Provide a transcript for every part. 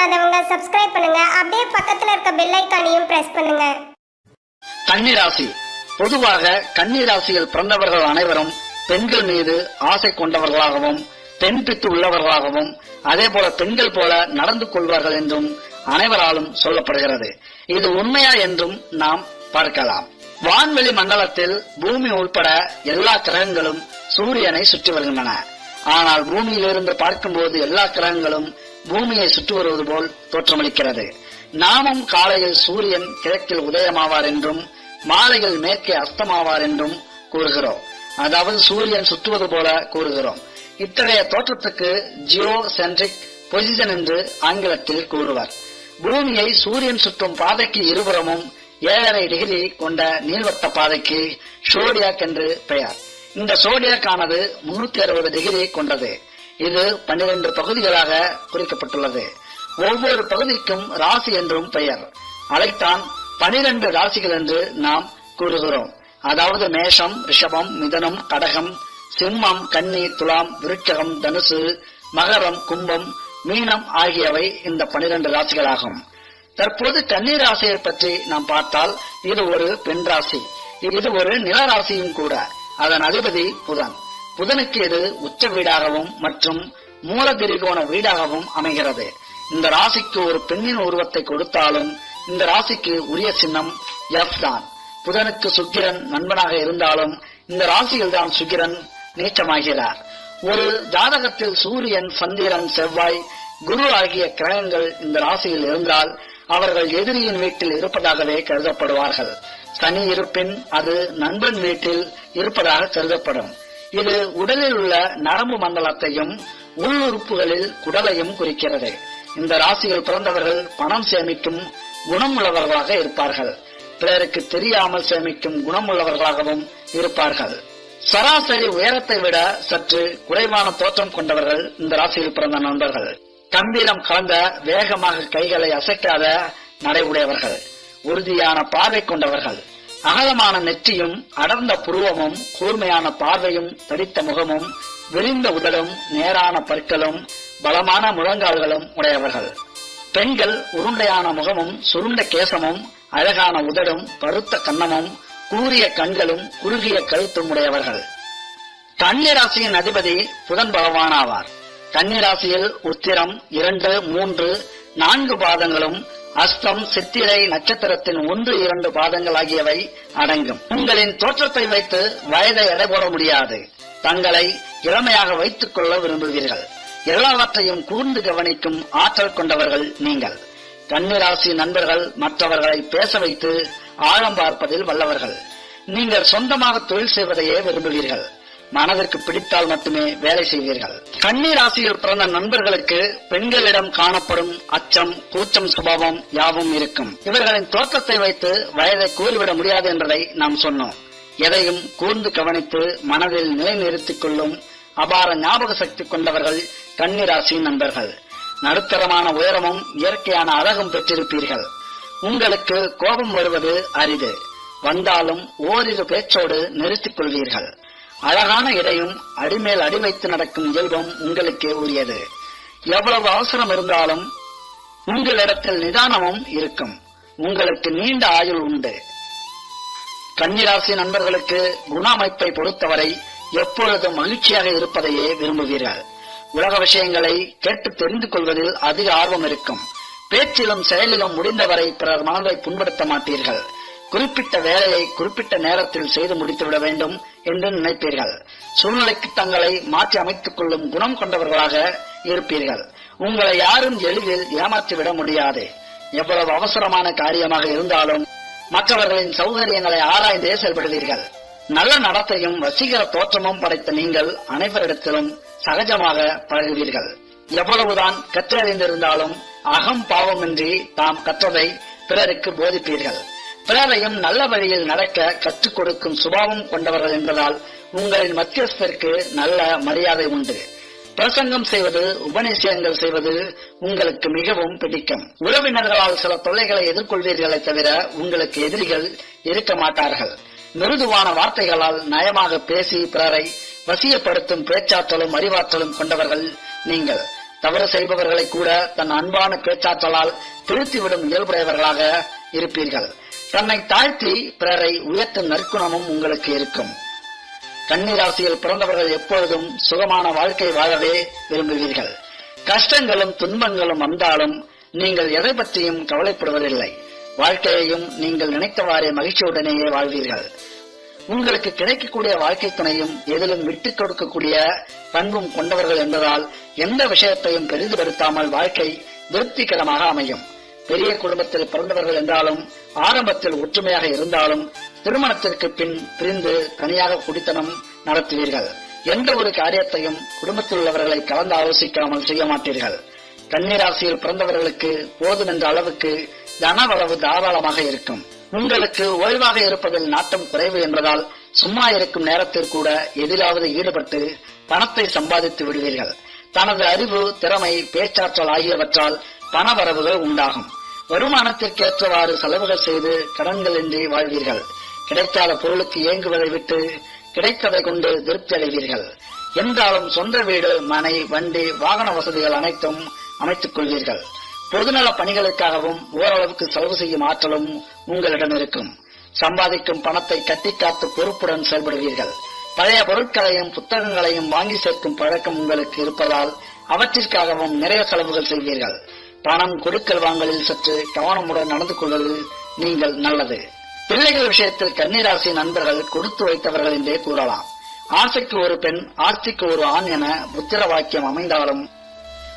பண்ணாதவங்க சப்ஸ்கிரைப் பண்ணுங்க. அப்படியே பக்கத்துல இருக்க பெல் ஐக்கானையும் பிரஸ் பண்ணுங்க. கன்னிராசி. பொதுவாக கன்னிராசியில் பிறந்தவர்கள் அனைவரும் பெண்கள் மீது ஆசை கொண்டவர்களாகவும் பெண் பித்து உள்ளவர்களாகவும் அதே போல பெண்கள் போல நடந்து கொள்வார்கள் என்றும் அனைவராலும் சொல்லப்படுகிறது. இது உண்மையா என்றும் நாம் பார்க்கலாம். வான்வெளி மண்டலத்தில் பூமி உள்பட எல்லா கிரகங்களும் சூரியனை சுற்றி வருகின்றன. ஆனால் பூமியிலிருந்து பார்க்கும்போது எல்லா கிரகங்களும் பூமியை சுற்று வருவது போல் தோற்றமளிக்கிறது. நாமும் காலையில் சூரியன் கிழக்கில் உதயமாவார் என்றும் மாலையில் மேற்கே அஸ்தமாவார் என்றும் கூறுகிறோம். அதாவது சூரியன் சுற்றுவது போல கூறுகிறோம். இத்தகைய தோற்றத்துக்கு ஜியோ சென்ட்ரிக் பொசிஷன் என்று ஆங்கிலத்தில் கூறுவர். பூமியை சூரியன் சுற்றும் பாதைக்கு இருபுறமும் ஏழரை டிகிரி கொண்ட நீள்வட்ட பாதைக்கு ஷோடியாக் என்று பெயர். இந்த சோடியாக் ஆனது முன்னூத்தி அறுபது டிகிரி கொண்டது. இது பன்னிரண்டு பகுதிகளாக குறிக்கப்பட்டுள்ளது. ஒவ்வொரு பகுதிக்கும் ராசி என்றும் பெயர். அதைத்தான் பனிரெண்டு ராசிகள் என்று நாம் கூறுகிறோம். அதாவது மேஷம் ரிஷபம் மிதனம் கடகம் சிம்மம் கன்னி துலாம் விருட்சகம் தனுசு மகரம் கும்பம் மீனம் ஆகியவை இந்த பனிரெண்டு ராசிகளாகும். தற்போது கன்னி ராசியை பற்றி நாம் பார்த்தால் இது ஒரு பெண் ராசி. இது ஒரு நிலராசியும் கூட. அதன் அதிபதி புதன். புதனுக்கு இது உச்ச வீடாகவும் மற்றும் மூல திரிகோண வீடாகவும் அமைகிறது. இந்த ராசிக்கு ஒரு பெண்ணின் உருவத்தை கொடுத்தாலும் இந்த ராசிக்கு உரிய சின்னம் எஃப் தான். புதனுக்கு சுக்கிரன் நண்பனாக இருந்தாலும் இந்த ராசியில் தான் சுக்கிரன் நீச்சமாகிறார். ஒரு ஜாதகத்தில் சூரியன் சந்திரன் செவ்வாய் குரு ஆகிய கிரகங்கள் இந்த ராசியில் இருந்தால் அவர்கள் எதிரியின் வீட்டில் இருப்பதாகவே கருதப்படுவார்கள். சனி இருப்பின் அது நண்பன் வீட்டில் இருப்பதாக கருதப்படும். இது உடலில் உள்ள நரம்பு மண்டலத்தையும் உள்ளுறுப்புகளில் குடலையும் குறிக்கிறது. இந்த ராசியில் பிறந்தவர்கள் பணம் சேமிக்கும் குணம் உள்ளவர்களாக இருப்பார்கள். பிறருக்கு தெரியாமல் சேமிக்கும் குணமுள்ளவர்களாகவும் இருப்பார்கள். சராசரி உயரத்தை விட சற்று குறைவான தோற்றம் கொண்டவர்கள் இந்த ராசியில் பிறந்த நண்பர்கள். கம்பீரம் கலந்த வேகமாக கைகளை அசைக்காத நடைவுடையவர்கள். உறுதியான பார்வை கொண்டவர்கள். அகலமான நெற்றியும் அடர்ந்த புருவமும் கூர்மையான பார்வையும் தடித்த முகமும் விரிந்த உடலும் நேரான பற்களும் பலமான முழங்கால்களும் உடையவர்கள். பெண்கள் உருண்டையான முகமும் சுருண்ட கேசமும் அழகான உதடும் பருத்த கன்னமும் கூறிய கண்களும் குறுகிய கழுத்தும் உடையவர்கள். கன்னிராசியின் அதிபதி புதன் பகவான் ஆவார் கன்னிராசியில் உத்திரம் இரண்டு மூன்று நான்கு பாதங்களும் அஸ்தம் சித்திரை நட்சத்திரத்தின் ஒன்று இரண்டு பாதங்கள் ஆகியவை அடங்கும். உங்களின் தோற்றத்தை வைத்து வயதை எடை போட முடியாது. தங்களை இளமையாக வைத்துக் கொள்ள விரும்புவீர்கள். எல்லாவற்றையும் கூர்ந்து கவனிக்கும் ஆற்றல் கொண்டவர்கள் நீங்கள். கன்னிராசி நண்பர்கள் மற்றவர்களை பேச வைத்து ஆழம் பார்ப்பதில் வல்லவர்கள். நீங்கள் சொந்தமாக தொழில் செய்வதையே விரும்புவீர்கள். மனதிற்கு பிடித்தால் மட்டுமே வேலை செய்வீர்கள். கன்னி ராசியில் பிறந்த நண்பர்களுக்கு பெண்களிடம் காணப்படும் அச்சம் கூச்சம் சுபாவம் யாவும் இருக்கும். இவர்களின் தோற்றத்தை வைத்து வயதை கூறிவிட முடியாது என்பதை நாம் சொன்னோம். எதையும் கூர்ந்து கவனித்து மனதில் நிலைநிறுத்திக் கொள்ளும் அபார ஞாபக சக்தி கொண்டவர்கள் கன்னி ராசியின் நண்பர்கள். நடுத்தரமான உயரமும் இயற்கையான அழகும் பெற்றிருப்பீர்கள். உங்களுக்கு கோபம் வருவது அரிது. வந்தாலும் ஓரிரு பேச்சோடு நிறுத்திக் கொள்வீர்கள். அழகான இடையும் அடிமேல் அடி வைத்து நடக்கும் இயல்பும் உங்களுக்கே உரியது. எவ்வளவு அவசரம் இருந்தாலும் உங்களிடத்தில் நிதானமும் இருக்கும். உங்களுக்கு நீண்ட ஆயுள் உண்டு. கன்னிராசி நண்பர்களுக்கு குண அமைப்பை பொறுத்தவரை எப்பொழுதும் மகிழ்ச்சியாக இருப்பதையே விரும்புவீர்கள். உலக விஷயங்களை கேட்டு தெரிந்து கொள்வதில் அதிக ஆர்வம் இருக்கும். பேச்சிலும் செயலிலும் முடிந்தவரை பிறர் மனதை புண்படுத்த மாட்டீர்கள். குறிப்பிட்ட வேலையை குறிப்பிட்ட நேரத்தில் செய்து முடித்துவிட வேண்டும் என்று நினைப்பீர்கள். சூழ்நிலைக்கு தங்களை மாற்றி அமைத்துக் கொள்ளும் குணம் கொண்டவர்களாக இருப்பீர்கள். உங்களை யாரும் எளிதில் ஏமாற்றிவிட முடியாது. எவ்வளவு அவசரமான காரியமாக இருந்தாலும் மற்றவர்களின் சௌகரியங்களை ஆராய்ந்தே செயல்படுவீர்கள். நல்ல நடத்தையும் வசீகர தோற்றமும் படைத்த நீங்கள் அனைவரிடத்திலும் சகஜமாக பழகுவீர்கள். எவ்வளவுதான் கற்றறிந்திருந்தாலும் அகம் பாவமின்றி தாம் கற்றதை பிறருக்கு போதிப்பீர்கள். பிறரையும் நல்ல வழியில் நடக்க கற்றுக் கொடுக்கும் சுபாவம் கொண்டவர்கள் என்பதால் உங்களின் மத்தியஸ்தருக்கு நல்ல மரியாதை உண்டு. பிரசங்கம் செய்வது உபநிஷயங்கள் செய்வது உங்களுக்கு மிகவும் பிடிக்கும். உறவினர்களால் சில தொல்லைகளை எதிர்கொள்வீர்களே தவிர உங்களுக்கு எதிரிகள் இருக்க மாட்டார்கள். மிருதுவான வார்த்தைகளால் நயமாக பேசி பிறரை வசியப்படுத்தும் பேச்சாற்றலும் அறிவாற்றலும் கொண்டவர்கள் நீங்கள். தவறு செய்பவர்களை கூட தன் அன்பான பேச்சாற்றலால் திருத்திவிடும் இயல்புடையவர்களாக இருப்பீர்கள். தன்னை தாழ்த்தி பிறரை உயர்த்தும் நற்குணமும் உங்களுக்கு இருக்கும். கன்னிராசியில் பிறந்தவர்கள் எப்பொழுதும் சுகமான வாழ்க்கை வாழவே விரும்புவீர்கள். கஷ்டங்களும் துன்பங்களும் வந்தாலும் நீங்கள் எதை பற்றியும் கவலைப்படுவதில்லை. வாழ்க்கையையும் நீங்கள் நினைத்தவாறே மகிழ்ச்சியுடனேயே வாழ்வீர்கள். உங்களுக்கு கிடைக்கக்கூடிய வாழ்க்கை துணையும் எதிலும் விட்டுக் கொடுக்கக்கூடிய பண்பும் கொண்டவர்கள் என்பதால் எந்த விஷயத்தையும் பெரிதுபடுத்தாமல் வாழ்க்கை திருப்திகரமாக அமையும். பெரிய குடும்பத்தில் பிறந்தவர்கள் என்றாலும் ஆரம்பத்தில் ஒற்றுமையாக இருந்தாலும் திருமணத்திற்கு பின் பிரிந்து தனியாக குடித்தனம் நடத்துவீர்கள். எந்த ஒரு காரியத்தையும் குடும்பத்தில் உள்ளவர்களை கலந்து ஆலோசிக்காமல் செய்ய மாட்டீர்கள். கன்னிராசியில் பிறந்தவர்களுக்கு போதும் என்ற அளவுக்கு தனவளவு தாராளமாக இருக்கும். உங்களுக்கு ஓய்வாக இருப்பதில் நாட்டம் குறைவு என்பதால் சும்மா இருக்கும் நேரத்தில் கூட எதிலாவது ஈடுபட்டு பணத்தை சம்பாதித்து விடுவீர்கள். தனது அறிவு திறமை பேச்சாற்றல் ஆகியவற்றால் பணவரவுகள் உண்டாகும். வருமானத்திற்கேற்றவாறு செலவுகள் செய்து கடன்களின்றி வாழ்வீர்கள். கிடைக்காத பொருளுக்கு இயங்குவதை விட்டு கிடைத்ததை கொண்டு திருப்தி அடைவீர்கள். என்றாலும் சொந்த வீடு மனை வண்டி வாகன வசதிகள் அனைத்தும் அமைத்துக் கொள்வீர்கள். பொதுநல பணிகளுக்காகவும் ஓரளவுக்கு செலவு செய்யும் ஆற்றலும் உங்களிடம் இருக்கும். சம்பாதிக்கும் பணத்தை கட்டிக்காத்து பொறுப்புடன் செயல்படுவீர்கள். பழைய பொருட்களையும் புத்தகங்களையும் வாங்கி சேர்க்கும் பழக்கம் உங்களுக்கு இருப்பதால் அவற்றிற்காகவும் நிறைய செலவுகள் செய்வீர்கள். பணம் கொடுக்கல் வாங்கலில் சற்று கவனமுடன் நடந்து கொள்வது நீங்கள் நல்லது. பிள்ளைகள் விஷயத்தில் கன்னிராசி நண்பர்கள் கொடுத்து வைத்தவர்கள் என்றே கூறலாம். ஆசைக்கு ஒரு பெண் ஆர்த்திக்கு ஒரு ஆண் என புத்திர வாக்கியம் அமைந்தாலும்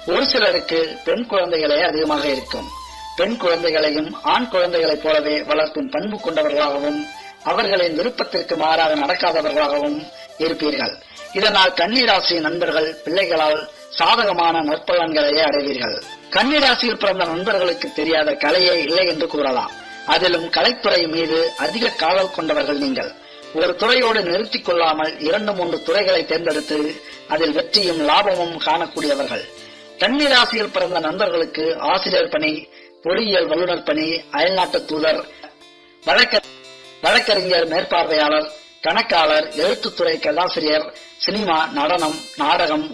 ஒரு சிலருக்கு பெண் குழந்தைகளே அதிகமாக இருக்கும். பெண் குழந்தைகளையும் ஆண் குழந்தைகளைப் போலவே வளர்க்கும் பண்பு கொண்டவர்களாகவும் அவர்களின் விருப்பத்திற்கு மாறாக நடக்காதவர்களாகவும் இருப்பீர்கள். இதனால் கன்னிராசி நண்பர்கள் பிள்ளைகளால் சாதகமான நற்பலன்களையே அடைவீர்கள். கன்னிராசியில் பிறந்த நண்பர்களுக்கு தெரியாத கலையே இல்லை என்று கூறலாம். அதிலும் கலைத்துறை மீது அதிக காதல் கொண்டவர்கள் நீங்கள். ஒரு துறையோடு நிறுத்திக் கொள்ளாமல் இரண்டு மூன்று துறைகளை தேர்ந்தெடுத்து அதில் வெற்றியும் லாபமும் காணக்கூடியவர்கள். கன்னிராசியில் பிறந்த நண்பர்களுக்கு ஆசிரியர் பணி பொறியியல் வல்லுநர் பணி அயல்நாட்டு தூதர் வழக்க வழக்கறிஞர் மேற்பார்வையாளர் கணக்காளர் எழுத்துத்துறை கதாசிரியர் சினிமா நடனம் நாடகம்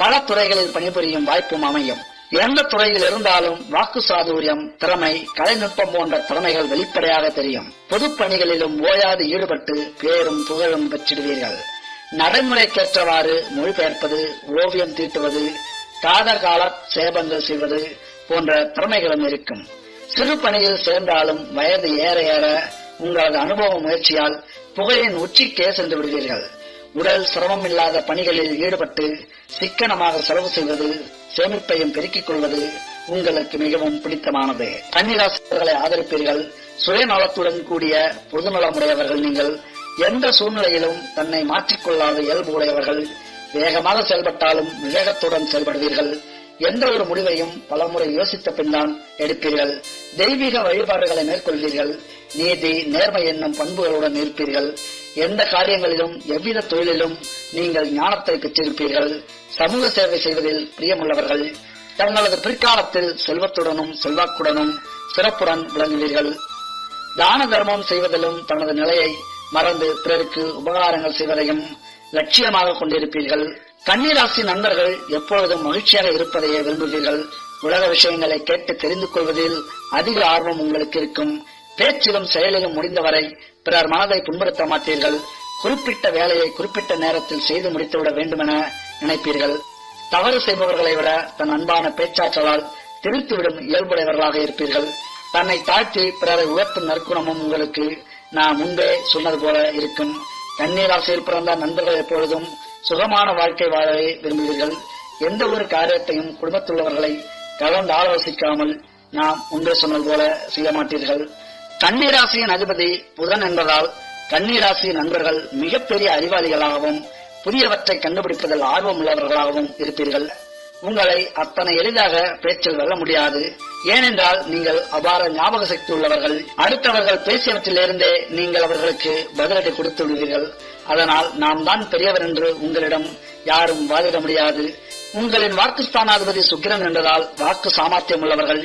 பல துறைகளில் பணிபுரியும் வாய்ப்பும் அமையும். எந்த துறையில் இருந்தாலும் வாக்கு சாதுரியம் திறமை கலைநுட்பம் போன்ற திறமைகள் வெளிப்படையாக தெரியும். பொதுப்பணிகளிலும் ஓயாது ஈடுபட்டு பேரும் புகழும் பெற்றிடுவீர்கள். நடைமுறைக்கேற்றவாறு மொழிபெயர்ப்பது ஓவியம் தீட்டுவது காதகால சேபங்கள் செய்வது போன்ற திறமைகளும் இருக்கும். சிறு பணியில் சேர்ந்தாலும் வயது ஏற ஏற உங்களது அனுபவ முயற்சியால் புகழின் உச்சிக்கே சென்று விடுவீர்கள். உடல் சிரமம் இல்லாத பணிகளில் ஈடுபட்டு சிக்கனமாக செலவு செய்வது சேமிப்பையும் பெருக்கிக் கொள்வது உங்களுக்கு மிகவும் பிடித்தமானது. கன்னிராசிகளை ஆதரிப்பீர்கள். சுயநலத்துடன் கூடிய பொதுநலமுடையவர்கள் நீங்கள் எந்த சூழ்நிலையிலும் தன்னை மாற்றிக்கொள்ளாத இயல்பு உடையவர்கள் வேகமாக செயல்பட்டாலும் விவேகத்துடன் செயல்படுவீர்கள். எந்த ஒரு முடிவையும் பலமுறை யோசித்த பின்தான் எடுப்பீர்கள். தெய்வீக வழிபாடுகளை மேற்கொள்வீர்கள். நீதி நேர்மை என்னும் பண்புகளுடன் இருப்பீர்கள். எந்த காரியங்களிலும் எவ்வித தொழிலிலும் நீங்கள் ஞானத்தை பெற்றிருப்பீர்கள் சமூக சேவை செய்வதில் பிரியமுள்ளவர்கள் தங்களது பிற்காலத்தில் செல்வத்துடனும் செல்வாக்குடனும் சிறப்புடன் விளங்குவீர்கள். தான தர்மம் செய்வதிலும் தனது நிலையை மறந்து பிறருக்கு உபகாரங்கள் செய்வதையும் லட்சியமாக கொண்டிருப்பீர்கள். கன்னிராசி நண்பர்கள் எப்பொழுதும் மகிழ்ச்சியாக இருப்பதையே விரும்புவீர்கள். உலக விஷயங்களை கேட்டு தெரிந்து கொள்வதில் அதிக ஆர்வம் உங்களுக்கு இருக்கும். பேச்சிலும் செயலிலும் முடிந்தவரை பிறர் மனதை புண்படுத்த மாட்டீர்கள் குறிப்பிட்ட வேலையை குறிப்பிட்ட நேரத்தில் செய்து முடித்துவிட வேண்டுமென நினைப்பீர்கள். தவறு செய்பவர்களை விட தன் அன்பான பேச்சாற்றலால் திருத்திவிடும் இயல்புடையவர்களாக இருப்பீர்கள். தன்னை தாழ்த்தி பிறரை உயர்த்தும் நற்குணமும் உங்களுக்கு நான் முன்பே சொன்னது போல இருக்கும். தண்ணீர் ஆசையில் பிறந்த நண்பர்கள் எப்பொழுதும் சுகமான வாழ்க்கை வாழவே விரும்புவீர்கள். எந்த ஒரு காரியத்தையும் குடும்பத்துள்ளவர்களை கலந்து ஆலோசிக்காமல் நாம் முன்பே சொன்னது போல செய்ய மாட்டீர்கள் கன்னிராசியின் அதிபதி புதன் என்பதால் கன்னிராசி நண்பர்கள் மிகப்பெரிய அறிவாளிகளாகவும் புதியவற்றை கண்டுபிடிப்பதில் ஆர்வம் உள்ளவர்களாகவும் இருப்பீர்கள். உங்களை அத்தனை எளிதாக பேச்சில் வெல்ல முடியாது. ஏனென்றால் நீங்கள் அபார ஞாபக சக்தி உள்ளவர்கள். அடுத்தவர்கள் பேசியவற்றிலிருந்தே நீங்கள் அவர்களுக்கு பதிலடி கொடுத்து விடுவீர்கள். அதனால் நாம் தான் பெரியவர் என்று உங்களிடம் யாரும் வாதிட முடியாது. உங்களின் வாக்குஸ்தானாதிபதி சுக்கிரன் என்றதால் வாக்கு சாமர்த்தியம் உள்ளவர்கள்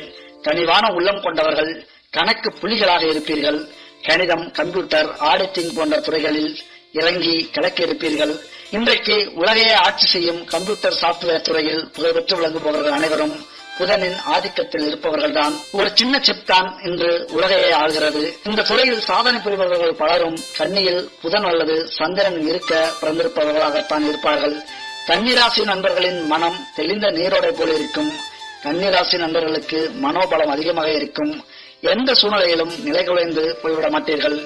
கனிவான உள்ளம் கொண்டவர்கள் கணக்கு புலிகளாக இருப்பீர்கள். கணிதம் கம்ப்யூட்டர் ஆடிட்டிங் போன்ற துறைகளில் இறங்கி கிழக்க இருப்பீர்கள் இன்றைக்கு உலகையே ஆட்சி செய்யும் கம்ப்யூட்டர் சாப்ட்வேர் துறையில் புகழ்பெற்று விளங்குபவர்கள் அனைவரும் புதனின் ஆதிக்கத்தில் இருப்பவர்கள்தான். ஒரு சின்ன சிப் தான் இன்று உலகையே ஆள்கிறது. இந்த துறையில் சாதனை புரிபவர்கள் பலரும் கண்ணியில் புதன் அல்லது சந்திரன் இருக்க பிறந்திருப்பவர்களாகத்தான் இருப்பார்கள். கன்னிராசி நண்பர்களின் மனம் தெளிந்த நீரோடை போல இருக்கும். கன்னிராசி நண்பர்களுக்கு மனோபலம் அதிகமாக இருக்கும். எந்த சூழ்நிலையிலும் நிலை குலைந்து போய்விட மாட்டீர்கள்.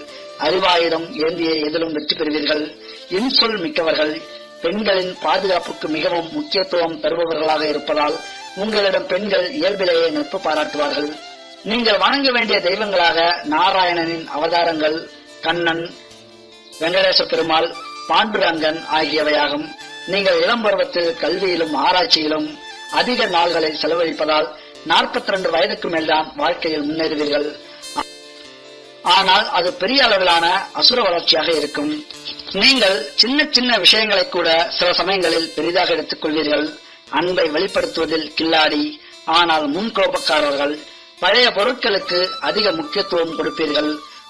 அறிவாயிரம் ஏந்திய எதிலும் வெற்றி பெறுவீர்கள். இன்சொல் மிக்கவர்கள் பெண்களின் பாதுகாப்புக்கு மிகவும் முக்கியத்துவம் தருபவர்களாக இருப்பதால் உங்களிடம் பெண்கள் இயல்பிலேயே நட்பு பாராட்டுவார்கள். நீங்கள் வணங்க வேண்டிய தெய்வங்களாக நாராயணனின் அவதாரங்கள் கண்ணன் வெங்கடேச பெருமாள் பாண்டுரங்கன் ஆகியவையாகும். நீங்கள் இளம் பருவத்தில் கல்வியிலும் ஆராய்ச்சியிலும் அதிக நாள்களை செலவழிப்பதால் 42 வயதுக்கு மேல்தான் வாழ்க்கையில் முன்னேறுவீர்கள். ஆனால் அது பெரிய அளவிலான அசுர வளர்ச்சியாக இருக்கும். நீங்கள் சின்ன சின்ன விஷயங்களை கூட சில சமயங்களில் பெரிதாக எடுத்துக் கொள்வீர்கள் அன்பை வெளிப்படுத்துவதில் கில்லாடி ஆனால் முன்கோபக்காரர்கள் பழைய பொருட்களுக்கு அதிக முக்கியத்துவம் கொடுப்பீர்கள்.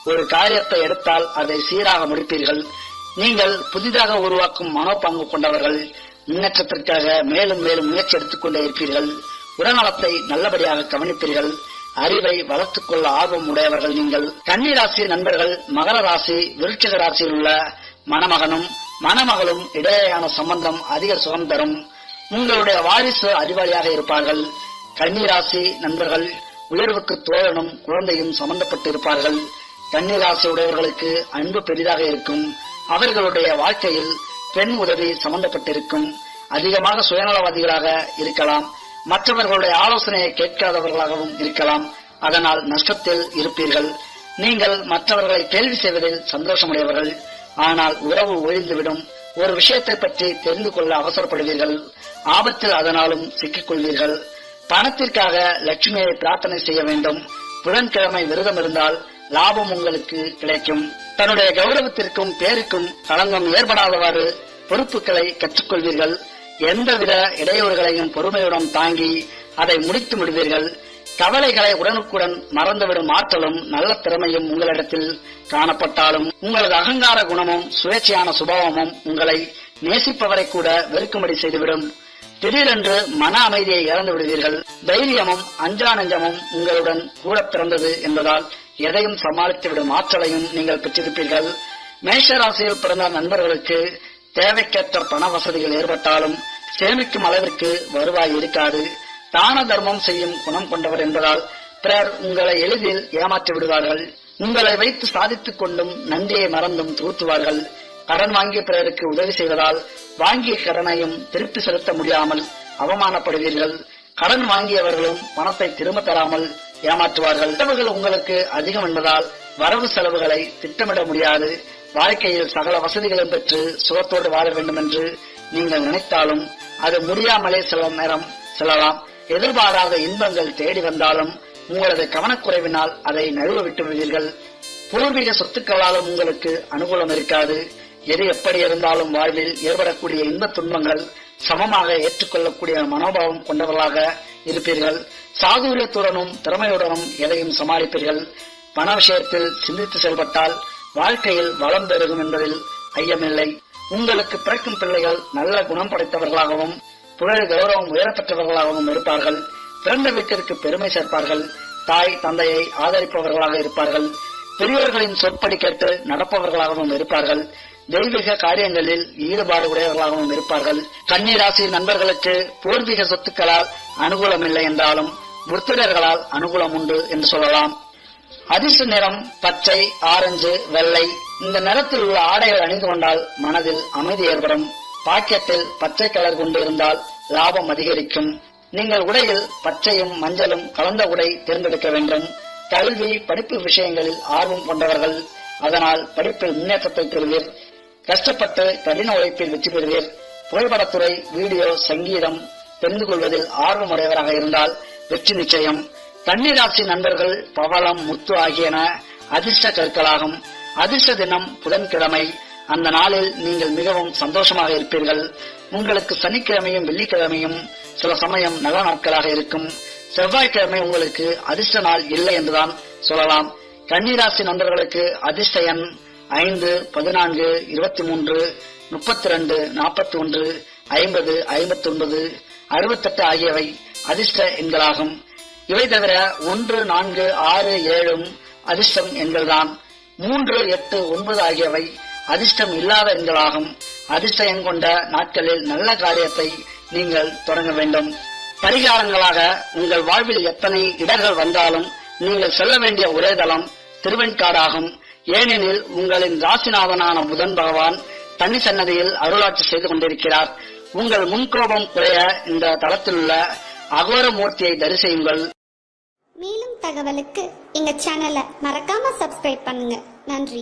ஒரு காரியத்தை எடுத்தால் அதை சீராக முடிப்பீர்கள். நீங்கள் புதிதாக உருவாக்கும் மனோபாங்கு கொண்டவர்கள். முன்னேற்றத்திற்காக மேலும் மேலும் முயற்சி எடுத்துக்கொண்டே இருப்பீர்கள். உடல்நலத்தை நல்லபடியாக கவனிப்பீர்கள் அறிவை வளர்த்துக் கொள்ள ஆர்வம் உடையவர்கள் நீங்கள். கன்னி ராசி நண்பர்கள் மகர ராசி விருட்சக ராசியில் உள்ள மணமகனும் மணமகளும் இடையேயான சம்பந்தம் அதிக சுகம் தரும். உங்களுடைய வாரிசு அறிவாளியாக இருப்பார்கள். கன்னிராசி நண்பர்கள் உயர்வுக்கு தோழனும் குழந்தையும் சம்பந்தப்பட்டு இருப்பார்கள் கன்னிராசி உடையவர்களுக்கு அன்பு பெரிதாக இருக்கும். அவர்களுடைய வாழ்க்கையில் பெண் உதவி சம்பந்தப்பட்டிருக்கும். அதிகமாக சுயநலவாதிகளாக இருக்கலாம். மற்றவர்களுடைய ஆலோசனையை கேட்காதவர்களாகவும் இருக்கலாம். அதனால் நஷ்டத்தில் இருப்பீர்கள். நீங்கள் மற்றவர்களை கேள்வி செய்வதில் சந்தோஷமுடையவர்கள். ஆனால் உறவு ஒழிந்துவிடும். ஒரு விஷயத்தை பற்றி தெரிந்து கொள்ள அவசரப்படுவீர்கள். ஆபத்தில் அதனாலும் சிக்கிக் பணத்திற்காக லட்சுமியை பிரார்த்தனை செய்ய வேண்டும். புதன்கிழமை விரதம் இருந்தால் லாபம் உங்களுக்கு கிடைக்கும். தன்னுடைய கௌரவத்திற்கும் பேருக்கும் களங்கம் ஏற்படாதவாறு பொறுப்புகளை கற்றுக்கொள்வீர்கள். எந்தவித இடையூறுகளையும் பொறுமையுடன் தாங்கி அதை முடித்து விடுவீர்கள். கவலைகளை உடனுக்குடன் மறந்துவிடும் ஆற்றலும் நல்ல திறமையும் உங்களிடத்தில் காணப்பட்டாலும் உங்களது அகங்கார குணமும் சுயேட்சையான சுபாவமும் உங்களை நேசிப்பவரை கூட வெறுக்கும்படி செய்துவிடும். திடீரென்று மன அமைதியை இழந்து விடுவீர்கள். தைரியமும் அஞ்சா நெஞ்சமும் உங்களுடன் கூட பிறந்தது என்பதால் எதையும் சமாளித்துவிடும் ஆற்றலையும் நீங்கள் பெற்றிருப்பீர்கள். மேஷராசியில் பிறந்த நண்பர்களுக்கு தேவைக்கேற்ற பண வசதிகள் ஏற்பட்டாலும் சேமிக்கும் அளவிற்கு வருவாய் இருக்காது. தான தர்மம் செய்யும் குணம் கொண்டவர் என்பதால் பிறர் உங்களை எளிதில் ஏமாற்றி விடுவார்கள். உங்களை வைத்து சாதித்துக் கொண்டும் நன்றியை மறந்தும் தூத்துவார்கள். கடன் வாங்கிய பிறருக்கு உதவி செய்வதால் வாங்கிய கடனையும் திருப்பி செலுத்த முடியாமல் அவமானப்படுவீர்கள். கடன் வாங்கியவர்களும் பணத்தை திரும்ப தராமல் ஏமாற்றுவார்கள். செலவுகள் உங்களுக்கு அதிகம் என்பதால் வரவு செலவுகளை திட்டமிட முடியாது. வாழ்க்கையில் சகல வசதிகளும் பெற்று சுகத்தோடு வாழ வேண்டும் என்று நீங்கள் நினைத்தாலும் அது முடியாமலே சில நேரம் செல்லலாம். எதிர்பாராத இன்பங்கள் தேடி வந்தாலும் உங்களது கவனக்குறைவினால் அதை நழுவ விட்டு விடுவீர்கள். பூர்வீக சொத்துக்களாலும் உங்களுக்கு அனுகூலம் இருக்காது. எது எப்படி இருந்தாலும் வாழ்வில் ஏற்படக்கூடிய இன்ப துன்பங்கள் சமமாக ஏற்றுக்கொள்ளக்கூடிய மனோபாவம் கொண்டவர்களாக இருப்பீர்கள். சாதுரியத்துடனும் திறமையுடனும் எதையும் சமாளிப்பீர்கள். பண விஷயத்தில் சிந்தித்து செயல்பட்டால் வாழ்க்கையில் வளம் பெருகும் என்பதில் ஐயமில்லை. உங்களுக்கு பிறக்கும் பிள்ளைகள் நல்ல குணம் படைத்தவர்களாகவும் புகழ் கௌரவம் உயரப்பெற்றவர்களாகவும் இருப்பார்கள். பிறந்த வீட்டிற்கு பெருமை சேர்ப்பார்கள். தாய் தந்தையை ஆதரிப்பவர்களாக இருப்பார்கள். பெரியவர்களின் சொற்படி கேட்டு நடப்பவர்களாகவும் இருப்பார்கள். தெய்வீக காரியங்களில் ஈடுபாடு உடையவர்களாகவும் இருப்பார்கள். கன்னிராசி நண்பர்களுக்கு பூர்வீக சொத்துக்களால் அனுகூலம் இல்லை என்றாலும் புத்திரர்களால் அனுகூலம் உண்டு என்று சொல்லலாம். அதிர்ஷ்ட நிறம் பச்சை ஆரஞ்சு வெள்ளை இந்த நிறத்தில் உள்ள ஆடைகள் அணிந்து கொண்டால் மனதில் அமைதி ஏற்படும். பாக்கெட்டில் பச்சை கலர் கொண்டு இருந்தால் லாபம் அதிகரிக்கும். நீங்கள் உடையில் பச்சையும் மஞ்சளும் கலந்த உடை தேர்ந்தெடுக்க வேண்டும். கல்வி படிப்பு விஷயங்களில் ஆர்வம் கொண்டவர்கள் அதனால் படிப்பில் முன்னேற்றத்தை பெறுவீர். கஷ்டப்பட்டு கடின உழைப்பில் வெற்றி பெறுவீர். புகைப்படத்துறை வீடியோ சங்கீதம் தெரிந்து கொள்வதில் ஆர்வமுடையவராக இருந்தால் வெற்றி நிச்சயம். கன்னிராசி நண்பர்கள் பவளம் முத்து ஆகியன அதிர்ஷ்ட கற்களாகும். அதிர்ஷ்ட தினம் புதன்கிழமை. அந்த நாளில் நீங்கள் மிகவும் சந்தோஷமாக இருப்பீர்கள். உங்களுக்கு சனிக்கிழமையும் வெள்ளிக்கிழமையும் சில சமயம் நல்ல நாட்களாக இருக்கும். செவ்வாய்க்கிழமை உங்களுக்கு அதிர்ஷ்ட நாள் இல்லை என்றுதான் சொல்லலாம். கன்னிராசி நண்பர்களுக்கு அதிர்ஷ்ட எண் ஐந்து பதினான்கு இருபத்தி மூன்று முப்பத்தி ரெண்டு நாற்பத்தி ஒன்று ஐம்பது ஐம்பத்தி ஒன்பது அறுபத்தெட்டு ஆகியவை அதிர்ஷ்ட எண்களாகும். இவை தவிர ஒன்று நான்கு ஆறு ஏழும் அதிர்ஷ்டம் எண்கள்தான். மூன்று எட்டு ஒன்பது ஆகியவை அதிர்ஷ்டம் இல்லாத எண்களாகும். அதிர்ஷ்ட எண் கொண்ட நாட்களில் நல்ல காரியத்தை நீங்கள் தொடங்க வேண்டும். பரிகாரங்களாக உங்கள் வாழ்வில் எத்தனை இடர்கள் வந்தாலும் நீங்கள் செல்ல வேண்டிய ஒரே தளம் திருவெண்காடாகும். ஏனெனில் உங்களின் ராசிநாதனான புதன் பகவான் தனி சன்னதியில் அருளாட்சி செய்து கொண்டிருக்கிறார். உங்கள் முன்கோபம் குறைய இந்த தளத்தில் உள்ள அகோர மூர்த்தியை தரிசியுங்கள். மேலும் தகவலுக்கு எங்க சேனலை மறக்காம சப்ஸ்கிரைப் பண்ணுங்க. நன்றி.